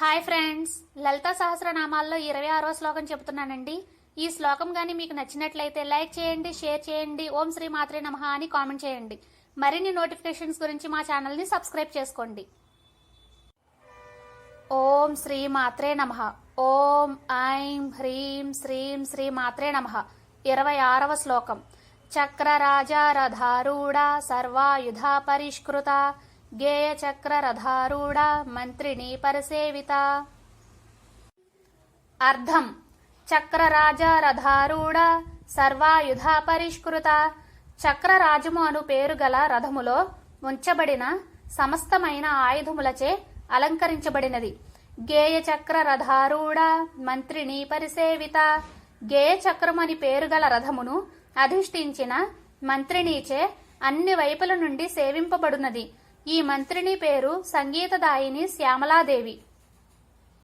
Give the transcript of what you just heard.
Hi friends. లలిత సహస్రనామాల్లో ఇరవై ఆరో శ్లోకం చెబుతున్నానండి. ఈ శ్లోకం గాని మీకు నచ్చినట్లయితే లైక్ చేయండి షేర్ చేయండి ఓం శ్రీ మాత్రే నమః అని కామెంట్ చేయండి. మరిన్ని నోటిఫికేషన్స్ గురించి మా ఛానల్ని సబ్స్క్రైబ్ చేసుకోండి. ఓం శ్రీ మాత్రే నమ. ఓం ఐం హ్రీం శ్రీం శ్రీ మాత్రే నమ. ఇరవై ఆరవ శ్లోకం. చక్రరాజారధారూఢ సర్వాయుధ పరిష్కృత. గేయచక్రరథారూఢ చక్రరధారూఢ పరసేవిత. పరిసేవిత అర్థం చక్రరాజారథారూఢ సర్వాయుధ పరిష్కృత. చక్రరాజము అను పేరు గల రథములో ఉంచబడిన సమస్తమైన ఆయుధములచే అలంకరించబడినది. గేయచక్రరథారూఢ చక్ర పరిసేవిత. గేయచక్రమని అని పేరు గల రథమును అధిష్ఠించిన మంత్రిణీచే అన్ని వైపుల నుండి సేవింపబడునది ఈ మంత్రిని పేరు సంగీతదాయిని శ్యామలాదేవి.